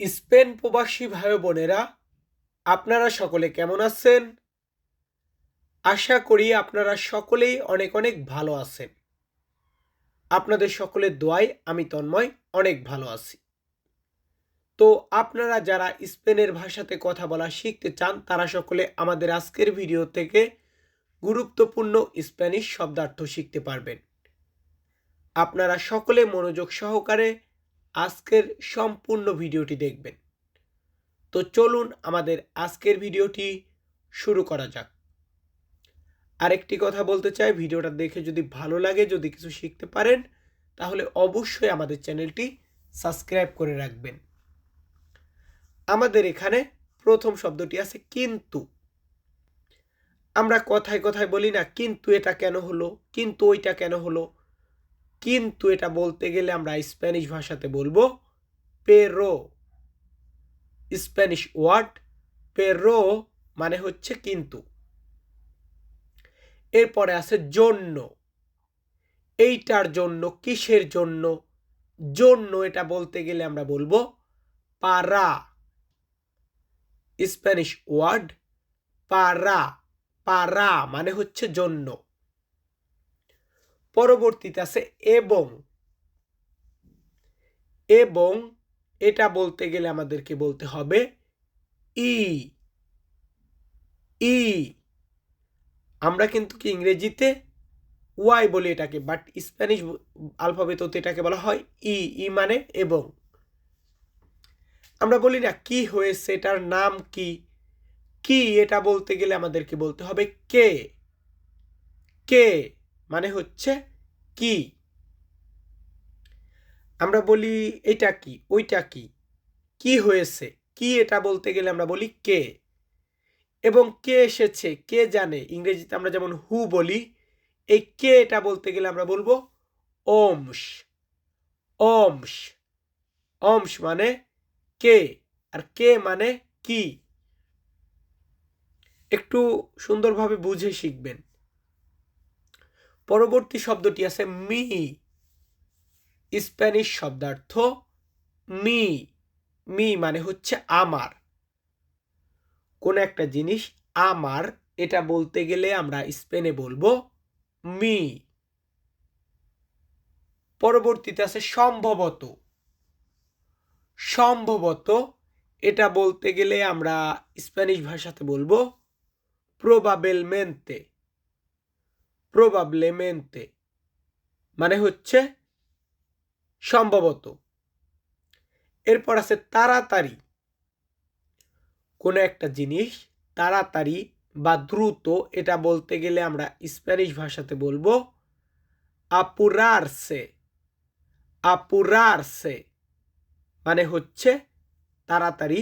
Spain প্রবাসী ভাই বোনেরা আপনারা সকলে কেমন আছেন? আশা করি আপনারা সকলেই অনেক অনেক ভালো আছেন। আপনাদের সকলের দোয়ায় আমি তন্ময় অনেক ভালো আছি। তো আপনারা যারা স্পেনের ভাষাতে কথা বলা শিখতে চান, তারা সকলে আমাদের আজকের ভিডিও থেকে গুরুত্বপূর্ণ স্প্যানিশ শব্দার্থ শিখতে পারবেন। আপনারা সকলে মনোযোগ সহকারে আজকের সম্পূর্ণ ভিডিওটি দেখবেন। তো চলুন আমাদের আজকের ভিডিওটি শুরু করা যাক। আরেকটি কথা বলতে চাই, ভিডিওটা দেখে যদি ভালো লাগে, যদি কিছু শিখতে পারেন, তাহলে অবশ্যই আমাদের চ্যানেলটি সাবস্ক্রাইব করে রাখবেন। আমাদের এখানে প্রথম শব্দটি আছে কিন্তু। আমরা কথায় কথায় বলি না, কিন্তু এটা কেন হলো, কিন্তু ওইটা কেন হলো কিন্তু এটা বলতে গেলে আমরা স্প্যানিশ ভাষাতে বলব পেরো স্প্যানিশ ওয়ার্ড পেরো মানে হচ্ছে কিন্তু। এরপরে আছে জন্য। এইটার জন্য, কিসের জন্য? জন্য এটা বলতে গেলে আমরা বলব পারা স্প্যানিশ ওয়ার্ড পারা পারা মানে হচ্ছে জন্য। পরবর্তীতে আছে এবং। এবং এটা বলতে গেলে আমাদেরকে বলতে হবে ই। ই। আমরা কিন্তু কি ইংরেজিতে ওয়াই বলি এটাকে বাট স্প্যানিশ আলফাবেত এটাকে বলা হয় ই ই মানে এবং। আমরা বলি না কি হয়েছে, এটার নাম কি? কি এটা বলতে গেলে আমাদেরকে বলতে হবে কে। কে? মানে হচ্ছে কি? আমরা বলি এটা কি, ওইটা কি? কি হয়েছে? কি এটা বলতে গেলে আমরা বলি কে? এবং কে এসেছে, কে জানে? ইংরেজিতে আমরা যেমন হু বলি, এই কে এটা বলতে গেলে আমরা বলব ওমস। ওমস। অংশ মানে কে, আর কে মানে কি? একটু সুন্দরভাবে বুঝে শিখবেন। পরবর্তী শব্দটি আছে মি। স্প্যানিশ শব্দার্থ মি। মি মানে হচ্ছে আমার। কোন একটা জিনিস আমার, এটা বলতে গেলে আমরা স্পেনে বলব মি। পরবর্তীতে আছে সম্ভবত। সম্ভবত এটা বলতে গেলে আমরা স্প্যানিশ ভাষাতে বলব প্রবাবেলমেন্তে প্রবাবলেমেন্তে মানে হচ্ছে সম্ভবত। এরপর আছে তাড়াতাড়ি। কোনো একটা জিনিস তাড়াতাড়ি বা দ্রুত, এটা বলতে গেলে আমরা স্প্যানিশ ভাষাতে বলব আপুরারসে আপুরারসে মানে হচ্ছে তাড়াতাড়ি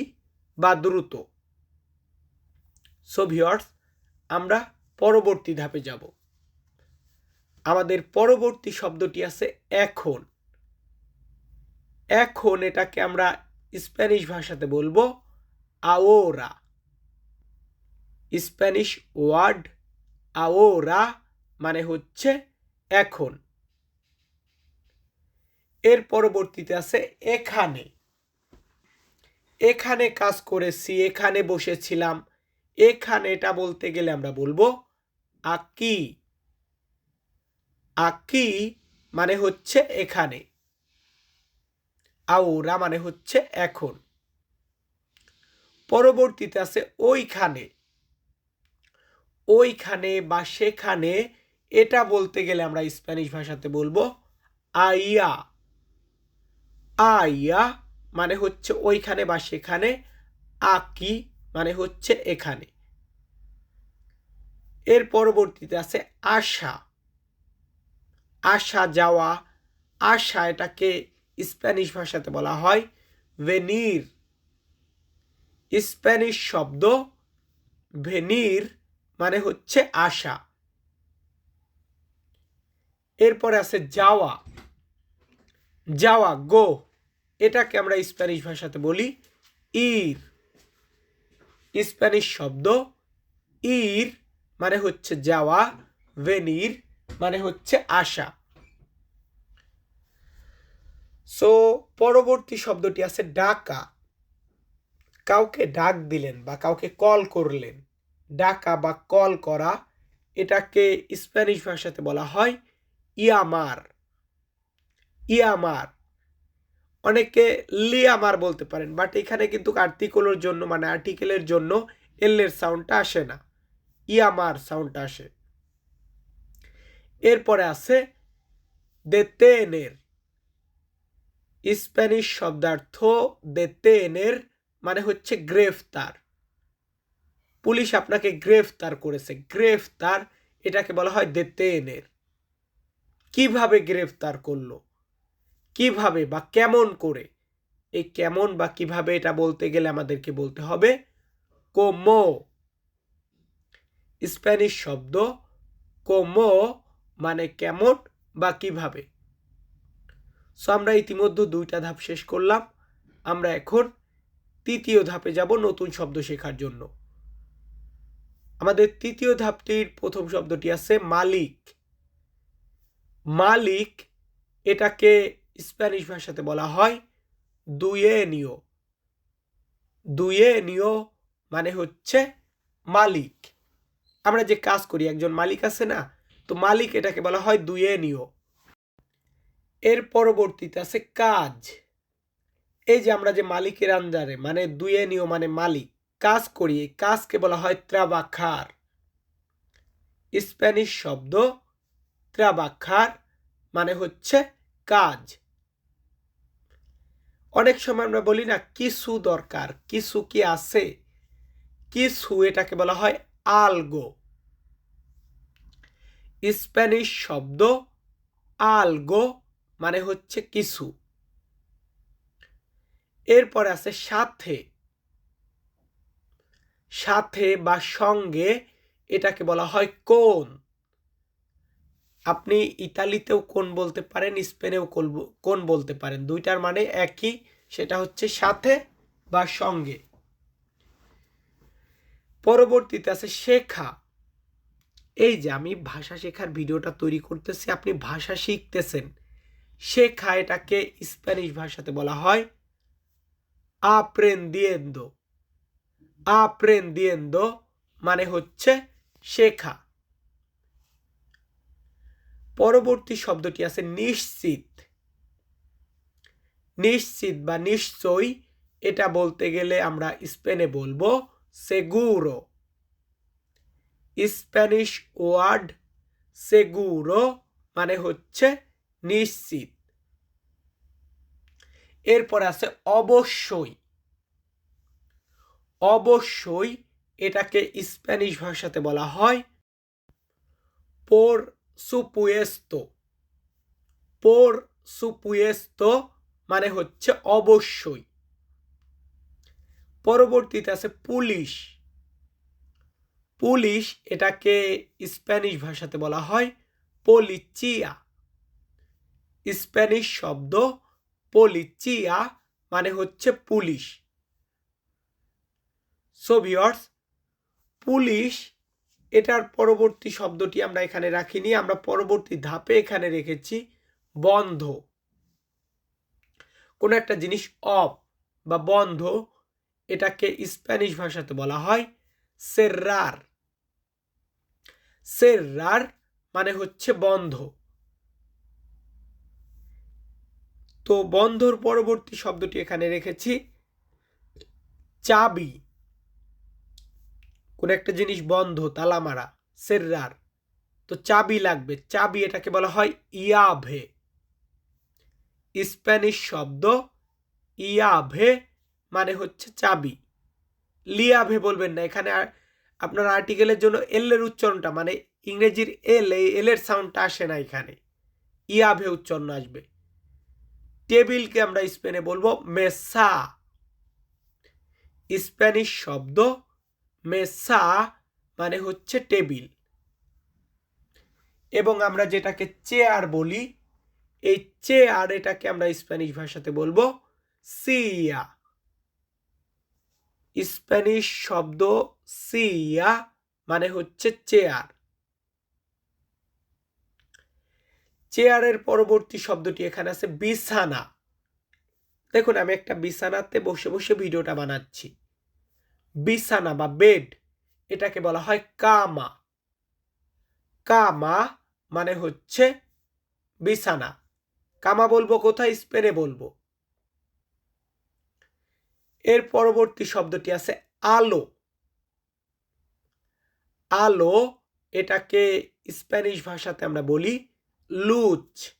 বা দ্রুত। সো ভিওর্স আমরা পরবর্তী ধাপে যাব। আমাদের পরবর্তী শব্দটি আছে এখন। এখন এটাকে আমরা স্প্যানিশ ভাষাতে বলব আওরা স্প্যানিশ ওয়ার্ড আওরা মানে হচ্ছে এখন। এর পরবর্তীতে আছে এখানে। এখানে কাজ করেছি, এখানে বসেছিলাম। এখানে এটা বলতে গেলে আমরা বলব আকি। আকি মানে হচ্ছে এখানে। আউরা মানে হচ্ছে এখন। পরবর্তীতে আছে ওইখানে। ওইখানে বা সেখানে, এটা বলতে গেলে আমরা স্প্যানিশ ভাষাতে বলব আইয়া। আইয়া মানে হচ্ছে ওইখানে বা সেখানে, আকি মানে হচ্ছে এখানে। এর পরবর্তীতে আছে আশা। আসা যাওয়া আসা এটাকে স্প্যানিশ ভাষাতে বলা হয় ভেনির স্প্যানিশ শব্দ ভেনির মানে হচ্ছে আসা এরপরে আছে যাওয়া। যাওয়া, গো, এটাকে আমরা স্প্যানিশ ভাষাতে বলি ইর স্প্যানিশ শব্দ ইর মানে হচ্ছে যাওয়া ভেনির মানে হচ্ছে আশা। সো পরবর্তী শব্দটি আছে ডাকা। কাউকে ডাক দিলেন বা কাউকে কল করলেন। ডাকা বা কল করা, এটাকে স্প্যানিশ ভাষাতে বলা হয় ইয়ামার। ইয়ামার। অনেকে লিয়ামার বলতে পারেন বাট এখানে কিন্তু আর্টিকলের জন্য মানে আর্টিকেলের জন্য এলের সাউন্ডটা আসে না। ইয়ামার সাউন্ডটা আসে। এরপরে আছে দেতেনের স্প্যানিশ শব্দার্থ দেতেনের মানে হচ্ছে গ্রেফতার। পুলিশ আপনাকে গ্রেফতার করেছে। গ্রেফতার, এটাকে বলা হয় দেতেনের কীভাবে গ্রেফতার করল? কীভাবে বা কেমন করে? এই কেমন বা কীভাবে এটা বলতে গেলে আমাদেরকে বলতে হবে কোমো স্প্যানিশ শব্দ কোমো মানে কেমন বা কীভাবে? সো আমরা ইতিমধ্যে দুইটা ধাপ শেষ করলাম। আমরা এখন তৃতীয় ধাপে যাব নতুন শব্দ শেখার জন্য। আমাদের তৃতীয় ধাপটির প্রথম শব্দটি আছে মালিক। মালিক এটাকে স্প্যানিশ ভাষাতে বলা হয় দুয়ে নিও দুয়ে নিও মানে হচ্ছে মালিক। আমরা যে কাজ করি, একজন মালিক আছে না তো মালিক এটাকে বলা হয় দুয়ে নিও। এর পরবর্তীতে আছে কাজ। এই যে আমরা যে মালিকের আন্দারে মানে দুয়ে নিও মানে মালিক, কাজ করি, এই কাজকে বলা হয় ত্রাবাখার। স্প্যানিশ শব্দ ত্রাবাখার মানে হচ্ছে কাজ। অনেক সময় আমরা বলি না, কিছু দরকার, কিছু কি আছে? কিছু এটাকে বলা হয় আলগো। স্প্যানিশ শব্দ আলগো মানে হচ্ছে কিছু। এরপরে আছে সাথে। সাথে বা সঙ্গে এটাকে বলা হয় কোন। আপনি ইতালিতেও কোন বলতে পারেন, স্পেনেও কোন বলতে পারেন। দুইটার মানে একই, সেটা হচ্ছে সাথে বা সঙ্গে। পরবর্তীতে আছে শেখা। এই যে আমি ভাষা শেখার ভিডিওটা তৈরি করতেছি, আপনি ভাষা শিখতেছেন। শেখা এটাকে স্প্যানিশ ভাষাতে বলা হয় aprendiendo aprendiendo মানে হচ্ছে শেখা। পরবর্তী শব্দটি আছে নিশ্চিত। নিশ্চিত বা নিশ্চয়ই, এটা বলতে গেলে আমরা স্পেনে বলব সেগুরো স্প্যানিশ ওয়ার্ড সেগুরো মানে হচ্ছে নিশ্চিত। এরপর আছে অবশ্যই। অবশ্যই এটাকে স্প্যানিশ ভাষাতে বলা হয় পোর সুপুয়েস্তো পোর সুপুয়েস্তো মানে হচ্ছে অবশ্যই। পরবর্তীতে আছে পুলিশ। পুলিশ এটাকে স্প্যানিশ ভাষাতে বলা হয় পলিচিয়া। স্প্যানিশ শব্দ পলিচিয়া মানে হচ্ছে পুলিশ। সোভিয়র্স পুলিশ এটার পরবর্তী শব্দটি আমরা এখানে রাখিনি, আমরা পরবর্তী ধাপে এখানে রেখেছি বন্ধ। কোনো একটা জিনিস অফ বা বন্ধ, এটাকে স্প্যানিশ ভাষাতে বলা হয় সের্রার সের্রার মানে হচ্ছে বন্ধ। তো বন্ধর পরবর্তী শব্দটি এখানে রেখেছি। চাবি। কোন একটা জিনিস বন্ধ, তালা মারা সের্রার তো চাবি লাগবে। চাবি এটাকে বলা হয় ইয়াভে। স্প্যানিশ শব্দ ইয়াভে মানে হচ্ছে চাবি। লিয়াভে বলবেন না, এখানে আপনার আর্টিকেলের জন্য এল এর উচ্চারণটা মানে ইংরেজির এল এই এল এর সাউন্ডটা আসে না এখানে। ইয়াভে উচ্চারণ আসবে। টেবিলকে আমরা স্পেনে বলব মেসা স্প্যানিশ শব্দ মেসা মানে হচ্ছে টেবিল এবং আমরা যেটাকে চেয়ার বলি, এই চেয়ার এটাকে আমরা স্প্যানিশ ভাষাতে বলব সিয়া স্প্যানিশ শব্দ সিয়া মানে হচ্ছে চেয়ার। চেয়ারের পরবর্তী শব্দটি এখানে আছে বিছানা। দেখুন, আমি একটা বিছানাতে বসে বসে ভিডিওটা বানাচ্ছি। বিছানা বা বেড, এটাকে বলা হয় কামা। কামা মানে হচ্ছে বিছানা। কামা বলব কোথায়? স্পেনে বলব। এর পরবর্তী শব্দটি আছে আলো। আলো এটাকে স্প্যানিশ ভাষাতে আমরা বলি লুচ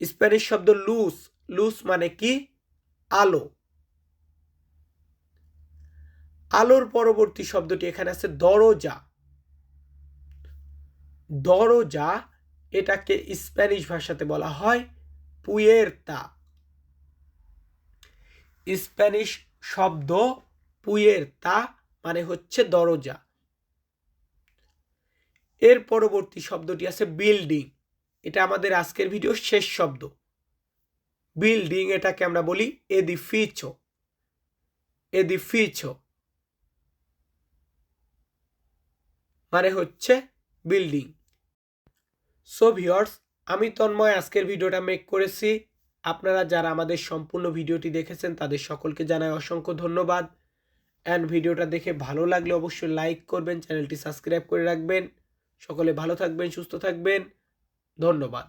স্প্যানিশ শব্দ লুস লুস মানে কি? আলো। আলোর পরবর্তী শব্দটি এখানে আছে দরজা। দরজা এটাকে স্প্যানিশ ভাষাতে বলা হয় পুয়ের্তা। স্প্যানিশ শব্দ পুয়ের তা মানে হচ্ছে দরজা। এর পরবর্তী শব্দটি আছে বিল্ডিং। এটা আমাদের আজকের ভিডিওর শেষ শব্দ। বিল্ডিং এটাকে আমরা বলি এদিফিচো। এদিফিচো মানে হচ্ছে বিল্ডিং। সো ভিওর্স আমি তন্ময়, আজকের ভিডিওটা মেক করেছি। আপনারা যারা আমাদের সম্পূর্ণ ভিডিওটি দেখেছেন, তাদের সকলকে জানাই অসংখ্য ধন্যবাদ। অ্যান্ড ভিডিওটা দেখে ভালো লাগলে অবশ্যই লাইক করবেন, চ্যানেলটি সাবস্ক্রাইব করে রাখবেন। সকলে ভালো থাকবেন, সুস্থ থাকবেন। ধন্যবাদ।